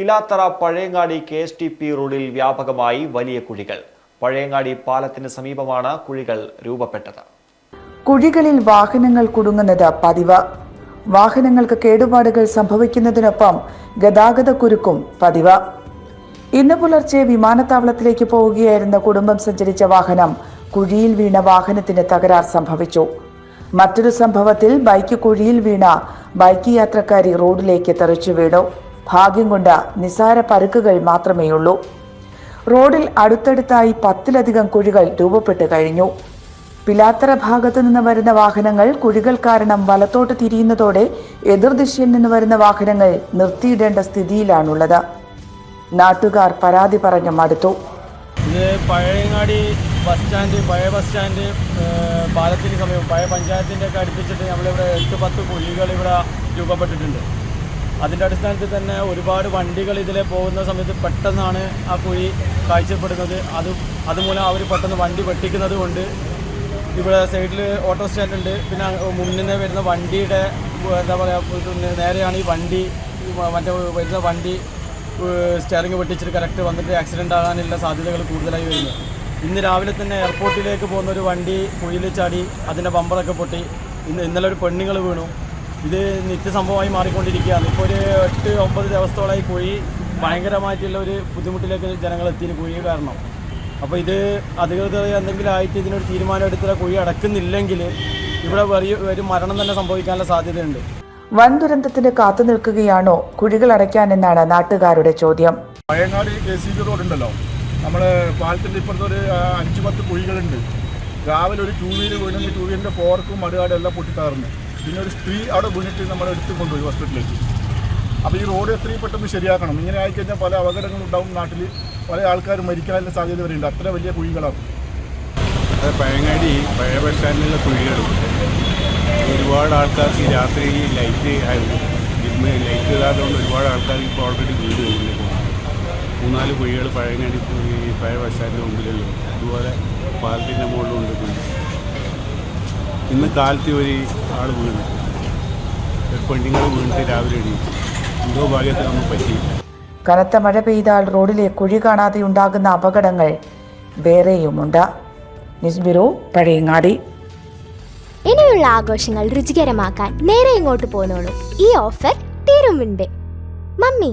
Pilathara Pazhayangadi K S T P റോഡിൽ വ്യാപകമായി വലിയ കുഴികൾ. പഴയങ്ങാടി പാലത്തിന് സമീപമാണ് കുഴികൾ രൂപപ്പെട്ടത്. കുഴികളിൽ വാഹനങ്ങൾ കുടുങ്ങുന്നത് പതിവ്. വാഹനങ്ങൾക്ക് കേടുപാടുകൾ സംഭവിക്കുന്നതിനൊപ്പം ഗതാഗത കുരുക്കും പതിവ്. ഇന്ന് പുലർച്ചെ വിമാനത്താവളത്തിലേക്ക് പോവുകയായിരുന്ന കുടുംബം സഞ്ചരിച്ച വാഹനം കുഴിയിൽ വീണ വാഹനത്തിന് തകരാർ സംഭവിച്ചു. മറ്റൊരു സംഭവത്തിൽ ബൈക്ക് കുഴിയിൽ വീണ ബൈക്ക് യാത്രക്കാരി റോഡിലേക്ക് തെറിച്ചു വീണു. ഭാഗ്യം കൊണ്ട് നിസാര പരുക്കുകൾ മാത്രമേയുള്ളൂ. റോഡിൽ അടുത്തടുത്തായി പത്തിലധികം കുഴികൾ രൂപപ്പെട്ട് കഴിഞ്ഞു. പിലാത്തറ ഭാഗത്തു നിന്ന് വരുന്ന വാഹനങ്ങൾ കുഴികൾ കാരണം വലത്തോട്ട് തിരിയുന്നതോടെ എതിർദിശയിൽ നിന്ന് വരുന്ന വാഹനങ്ങൾ നിർത്തിയിടേണ്ട സ്ഥിതിയിലാണുള്ളത്. നാട്ടുകാർ പരാതി പറഞ്ഞു മടുത്തു. ഇത് പഴയങ്ങാടി ബസ് സ്റ്റാൻഡ് പഴയ ബസ് സ്റ്റാൻഡ് പാലത്തിന് സമീപം പഴയ പഞ്ചായത്തിന്റെ ഒക്കെ അടുപ്പിച്ചിട്ട് നമ്മളിവിടെ എട്ട് പത്ത് കുഴികൾ ഇവിടെ രൂപപ്പെട്ടിട്ടുണ്ട്. അതിന്റെ അടിസ്ഥാനത്തിൽ തന്നെ ഒരുപാട് വണ്ടികൾ ഇതിലെ പോകുന്ന സമയത്ത് പെട്ടെന്നാണ് ആ കുഴി കാഴ്ചപ്പെടുന്നത്. അത് അതുമൂലം അവർ പെട്ടെന്ന് വണ്ടി വെട്ടിക്കുന്നത് കൊണ്ട് ഇവിടെ സൈഡിൽ ഓട്ടോ സ്റ്റാൻഡ് ഉണ്ട്. പിന്നെ മുന്നിൽ നിന്ന് വരുന്ന വണ്ടിയുടെ എന്താ പറയുക നേരെയാണ് ഈ വണ്ടി മറ്റേ വരുന്ന വണ്ടി സ്റ്റിയറിംഗ് വെട്ടിച്ചിട്ട് കറക്റ്റ് വന്നിട്ട് ആക്സിഡന്റ് ആകാനുള്ള സാധ്യതകൾ കൂടുതലായി വരുന്നു. ഇന്ന് രാവിലെ തന്നെ എയർപോർട്ടിലേക്ക് പോകുന്ന ഒരു വണ്ടി കുഴിയിൽ ചാടി അതിന്റെ ബമ്പറൊക്കെ പൊട്ടി. ഇന്ന് ഇന്നലെ ഒരു പെണ്ണുങ്ങൾ വീണു. ഇത് നിത്യസംഭവമായി മാറിക്കൊണ്ടിരിക്കുകയാണ്. ഇപ്പോൾ ഒരു എട്ട് ഒമ്പത് ദിവസത്തോളമായി കുഴി ഭയങ്കരമായിട്ടുള്ള ഒരു ബുദ്ധിമുട്ടിലേക്ക് ജനങ്ങൾ എത്തിയത് കുഴി കാരണം. അപ്പോൾ ഇത് അധികൃതർ എന്തെങ്കിലും ആയിട്ട് ഇതിനൊരു തീരുമാനം എടുത്താൽ കുഴി അടക്കുന്നില്ലെങ്കിൽ ഇവിടെ വലിയ ഒരു മരണം തന്നെ സംഭവിക്കാനുള്ള സാധ്യതയുണ്ട്. വൻ ദുരന്തത്തിന് കാത്തു നിൽക്കുകയാണോ കുഴികൾ അടയ്ക്കാനെന്നാണ് നാട്ടുകാരുടെ ചോദ്യം. Pazhayangadi K C B road ഉണ്ടല്ലോ. നമ്മൾ പാലത്തിന്റെ ഇപ്പുറത്ത് ഒരു അഞ്ച് പത്ത് കുഴികളുണ്ട്. രാവിലെ ഒരു ടൂ വീലർ വീണെങ്കിൽ ടൂ വീലറിന്റെ ഫോർക്കും മടുകാടും എല്ലാം പൊട്ടിത്തകർന്നു. പിന്നെ ഒരു സ്ത്രീ അവിടെ വീണിട്ട് നമ്മളെ എടുത്ത് കൊണ്ടുപോയി ഹോസ്പിറ്റലിലേക്ക്. അപ്പോൾ ഈ റോഡ് എത്രയും പെട്ടെന്ന് ശരിയാക്കണം. ഇങ്ങനെ ആയിക്കഴിഞ്ഞാൽ പല അപകടങ്ങളും ഉണ്ടാവും നാട്ടിൽ പല ആൾക്കാരും മരിക്കാനുള്ള സാധ്യത വരെയുണ്ട്. അത്ര വലിയ കുഴികളാണ് അത് പഴങ്ങാടി പഴയ ബസ് സ്റ്റാൻഡിലുള്ള കുഴികളും. ഒരുപാട് ആൾക്കാർക്ക് രാത്രി ലൈറ്റ് ഇന്ന് ലൈറ്റ് ഇടാത്തതുകൊണ്ട് ഒരുപാട് ആൾക്കാർക്ക് ഇപ്പോൾ ഓൾറെഡി വീട് കഴിഞ്ഞു മൂന്നാൽ കുഴികൾ പഴയങ്ങാടി ഈ പഴയ ബസ് മുമ്പിലുള്ളൂ അതുപോലെ പാലത്തിന്റെ മുകളിലുണ്ട് കുഴി. ഇന്ന് കാലത്ത് ഒരു ആൾ വീണു. ഒരു പെണ്ണുങ്ങൾ വീണിട്ട് രാവിലെ എണീച്ചു എന്തോ ഭാഗ്യത്തിൽ ഭാഗ്യത്തിനൊന്നും പറ്റി. കനത്ത മഴ പെയ്താൽ റോഡിലെ കുഴി കാണാതെ ഉണ്ടാകുന്ന അപകടങ്ങൾ വേറെയുമുണ്ട്. ന്യൂസ് ബ്യൂറോ പഴയങ്ങാടി ഇനിയുള്ള ആഘോഷങ്ങൾ രുചികരമാക്കാൻ നേരെ ഇങ്ങോട്ട് പോന്നോളൂ. ഈ ഓഫർ തീരും മുൻപേ മമ്മി